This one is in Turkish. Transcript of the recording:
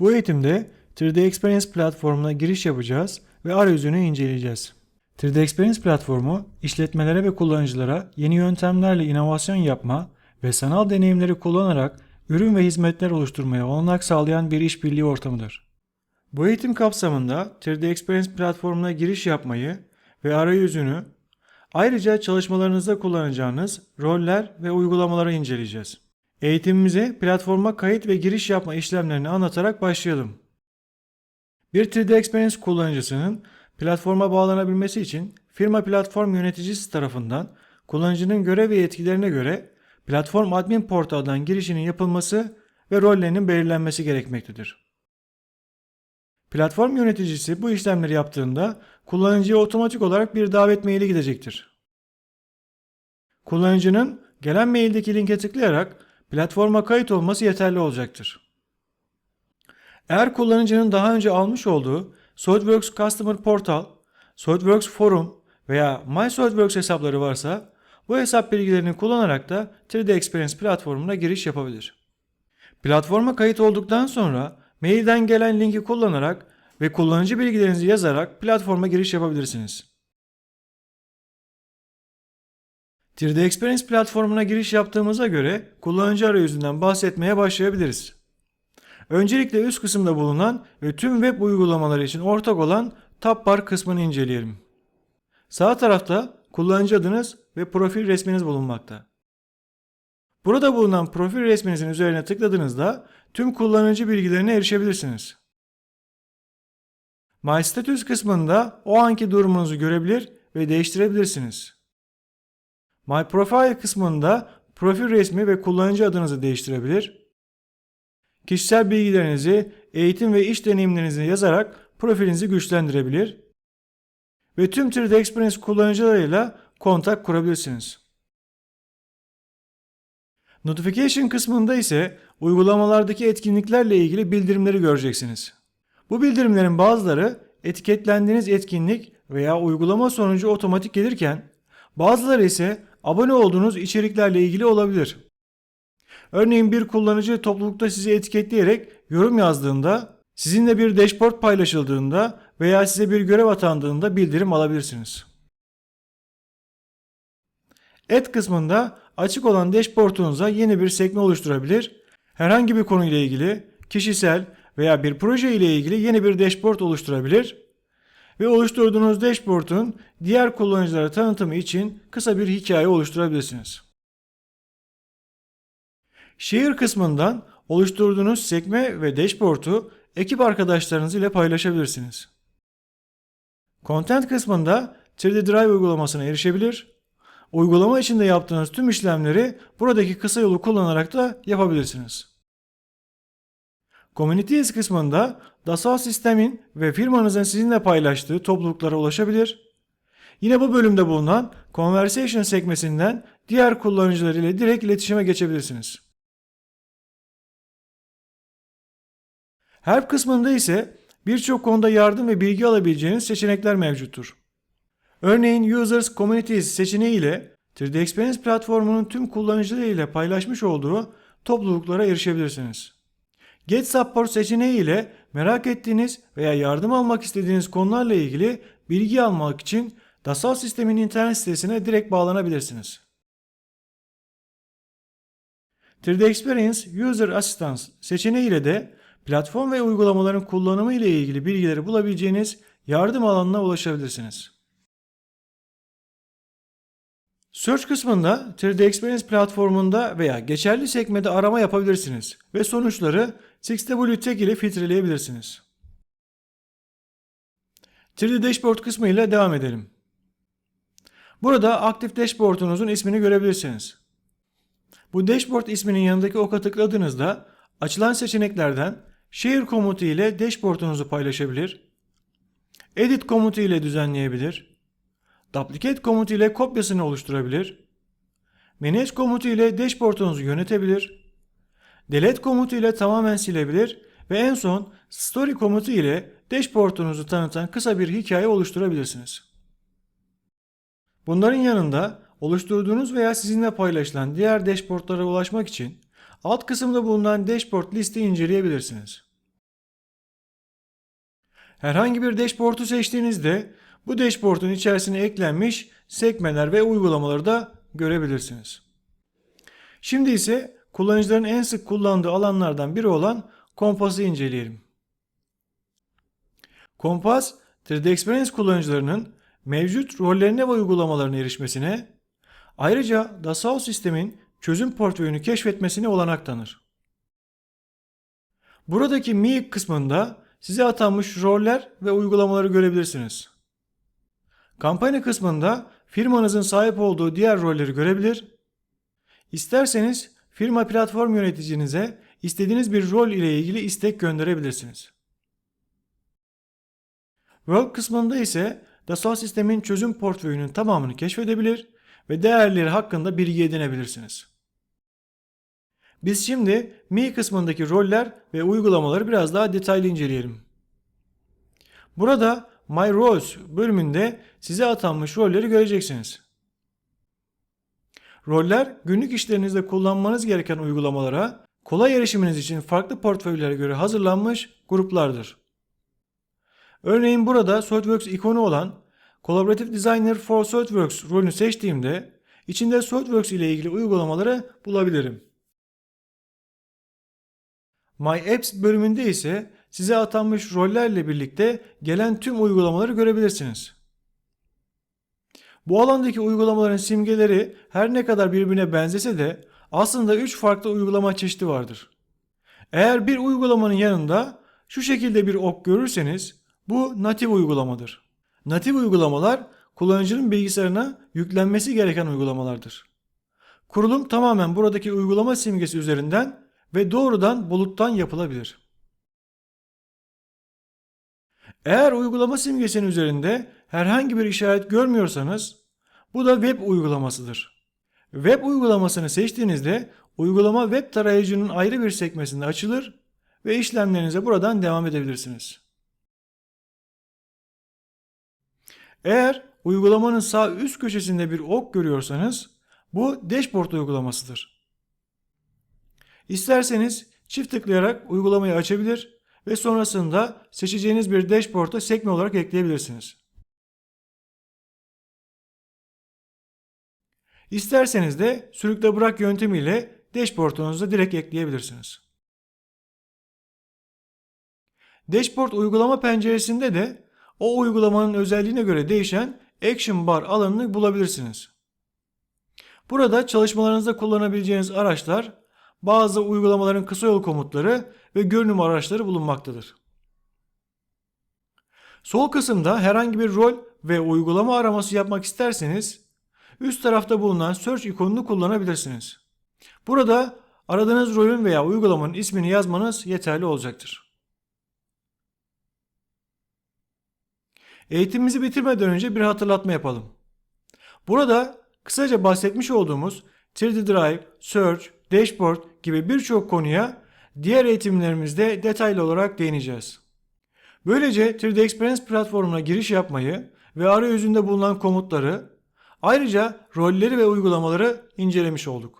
Bu eğitimde 3D Experience platformuna giriş yapacağız ve arayüzünü inceleyeceğiz. 3D Experience platformu işletmelere ve kullanıcılara yeni yöntemlerle inovasyon yapma ve sanal deneyimleri kullanarak ürün ve hizmetler oluşturmaya olanak sağlayan bir işbirliği ortamıdır. Bu eğitim kapsamında 3D Experience platformuna giriş yapmayı ve arayüzünü ayrıca çalışmalarınızda kullanacağınız roller ve uygulamaları inceleyeceğiz. Eğitimimize platforma kayıt ve giriş yapma işlemlerini anlatarak başlayalım. Bir 3D Experience kullanıcısının platforma bağlanabilmesi için firma platform yöneticisi tarafından kullanıcının görev ve yetkilerine göre platform admin portaldan girişinin yapılması ve rollerinin belirlenmesi gerekmektedir. Platform yöneticisi bu işlemleri yaptığında kullanıcıya otomatik olarak bir davet maili gidecektir. Kullanıcının gelen maildeki linke tıklayarak platforma kayıt olması yeterli olacaktır. Eğer kullanıcının daha önce almış olduğu SolidWorks Customer Portal, SolidWorks Forum veya My SolidWorks hesapları varsa bu hesap bilgilerini kullanarak da 3D Experience platformuna giriş yapabilir. Platforma kayıt olduktan sonra mailden gelen linki kullanarak ve kullanıcı bilgilerinizi yazarak platforma giriş yapabilirsiniz. 3D Experience platformuna giriş yaptığımıza göre kullanıcı arayüzünden bahsetmeye başlayabiliriz. Öncelikle üst kısımda bulunan ve tüm web uygulamaları için ortak olan Tab Bar kısmını inceleyelim. Sağ tarafta kullanıcı adınız ve profil resminiz bulunmakta. Burada bulunan profil resminizin üzerine tıkladığınızda tüm kullanıcı bilgilerine erişebilirsiniz. My Status kısmında o anki durumunuzu görebilir ve değiştirebilirsiniz. My Profile kısmında profil resmi ve kullanıcı adınızı değiştirebilir. Kişisel bilgilerinizi, eğitim ve iş deneyimlerinizi yazarak profilinizi güçlendirebilir. Ve tüm 3D Experience kullanıcılarıyla kontak kurabilirsiniz. Notification kısmında ise uygulamalardaki etkinliklerle ilgili bildirimleri göreceksiniz. Bu bildirimlerin bazıları etiketlendiğiniz etkinlik veya uygulama sonucu otomatik gelirken bazıları ise abone olduğunuz içeriklerle ilgili olabilir. Örneğin bir kullanıcı toplulukta sizi etiketleyerek yorum yazdığında, sizinle bir dashboard paylaşıldığında veya size bir görev atandığında bildirim alabilirsiniz. Et kısmında açık olan dashboard'unuza yeni bir sekme oluşturabilir, herhangi bir konuyla ilgili, kişisel veya bir proje ile ilgili yeni bir dashboard oluşturabilir ve oluşturduğunuz dashboard'un diğer kullanıcılara tanıtımı için kısa bir hikaye oluşturabilirsiniz. Share kısmından oluşturduğunuz sekme ve dashboard'u ekip arkadaşlarınız ile paylaşabilirsiniz. Content kısmında 3D Drive uygulamasına erişebilir, uygulama içinde yaptığınız tüm işlemleri buradaki kısa yolu kullanarak da yapabilirsiniz. Communities kısmında Dassault sistemin ve firmanızın sizinle paylaştığı topluluklara ulaşabilir. Yine bu bölümde bulunan Conversation sekmesinden diğer kullanıcılar ile direkt iletişime geçebilirsiniz. Help kısmında ise birçok konuda yardım ve bilgi alabileceğiniz seçenekler mevcuttur. Örneğin Users Communities seçeneği ile 3D Experience platformunun tüm kullanıcıları ile paylaşmış olduğu topluluklara erişebilirsiniz. Get Support seçeneği ile merak ettiğiniz veya yardım almak istediğiniz konularla ilgili bilgi almak için Dassault sistemin internet sitesine direkt bağlanabilirsiniz. 3D Experience User Assistance seçeneği ile de platform ve uygulamaların kullanımı ile ilgili bilgileri bulabileceğiniz yardım alanına ulaşabilirsiniz. Search kısmında 3D Experience platformunda veya geçerli sekmede arama yapabilirsiniz ve sonuçları 6W Tag ile filtreleyebilirsiniz. 3D Dashboard kısmı ile devam edelim. Burada aktif dashboard'unuzun ismini görebilirsiniz. Bu dashboard isminin yanındaki oka tıkladığınızda açılan seçeneklerden Share komutu ile dashboard'unuzu paylaşabilir, Edit komutu ile düzenleyebilir, Duplicate komutu ile kopyasını oluşturabilir, Manage komutu ile dashboard'unuzu yönetebilir, Delete komutu ile tamamen silebilir ve en son Story komutu ile dashboard'unuzu tanıtan kısa bir hikaye oluşturabilirsiniz. Bunların yanında oluşturduğunuz veya sizinle paylaşılan diğer dashboardlara ulaşmak için alt kısımda bulunan dashboard listi inceleyebilirsiniz. Herhangi bir dashboard'u seçtiğinizde bu dashboard'un içerisine eklenmiş sekmeler ve uygulamaları da görebilirsiniz. Şimdi ise kullanıcıların en sık kullandığı alanlardan biri olan Compass'ı inceleyelim. Compass, 3D Experience kullanıcılarının mevcut rollerine ve uygulamalarına erişmesine, ayrıca Dassault sistemin çözüm portföyünü keşfetmesine olanak tanır. Buradaki Mi kısmında size atanmış roller ve uygulamaları görebilirsiniz. Kampanya kısmında firmanızın sahip olduğu diğer rolleri görebilir. İsterseniz firma platform yöneticinize istediğiniz bir rol ile ilgili istek gönderebilirsiniz. Work kısmında ise Dassault sistemin çözüm portföyünün tamamını keşfedebilir ve değerleri hakkında bilgi edinebilirsiniz. Biz şimdi Mi kısmındaki roller ve uygulamaları biraz daha detaylı inceleyelim. Burada My Roles bölümünde size atanmış rolleri göreceksiniz. Roller günlük işlerinizde kullanmanız gereken uygulamalara kolay erişiminiz için farklı portföylere göre hazırlanmış gruplardır. Örneğin burada SolidWorks ikonu olan Collaborative Designer for SolidWorks rolünü seçtiğimde içinde SolidWorks ile ilgili uygulamaları bulabilirim. My Apps bölümünde ise size atanmış rollerle birlikte gelen tüm uygulamaları görebilirsiniz. Bu alandaki uygulamaların simgeleri her ne kadar birbirine benzese de aslında 3 farklı uygulama çeşidi vardır. Eğer bir uygulamanın yanında şu şekilde bir ok görürseniz bu natif uygulamadır. Natif uygulamalar kullanıcının bilgisayarına yüklenmesi gereken uygulamalardır. Kurulum tamamen buradaki uygulama simgesi üzerinden ve doğrudan buluttan yapılabilir. Eğer uygulama simgesinin üzerinde herhangi bir işaret görmüyorsanız bu da web uygulamasıdır. Web uygulamasını seçtiğinizde uygulama web tarayıcının ayrı bir sekmesinde açılır ve işlemlerinize buradan devam edebilirsiniz. Eğer uygulamanın sağ üst köşesinde bir ok görüyorsanız bu dashboard uygulamasıdır. İsterseniz çift tıklayarak uygulamayı açabilir ve sonrasında seçeceğiniz bir dashboard'a sekme olarak ekleyebilirsiniz. İsterseniz de sürükle bırak yöntemiyle dashboard'unuza direkt ekleyebilirsiniz. Dashboard uygulama penceresinde de o uygulamanın özelliğine göre değişen Action Bar alanını bulabilirsiniz. Burada çalışmalarınızda kullanabileceğiniz araçlar, bazı uygulamaların kısa yol komutları ve görünüm araçları bulunmaktadır. Sol kısımda herhangi bir rol ve uygulama araması yapmak isterseniz üst tarafta bulunan search ikonunu kullanabilirsiniz. Burada aradığınız rolün veya uygulamanın ismini yazmanız yeterli olacaktır. Eğitimimizi bitirmeden önce bir hatırlatma yapalım. Burada kısaca bahsetmiş olduğumuz 3D Drive, Search, Dashboard gibi birçok konuya diğer eğitimlerimizde detaylı olarak değineceğiz. Böylece 3D Experience platformuna giriş yapmayı ve arayüzünde bulunan komutları, ayrıca rolleri ve uygulamaları incelemiş olduk.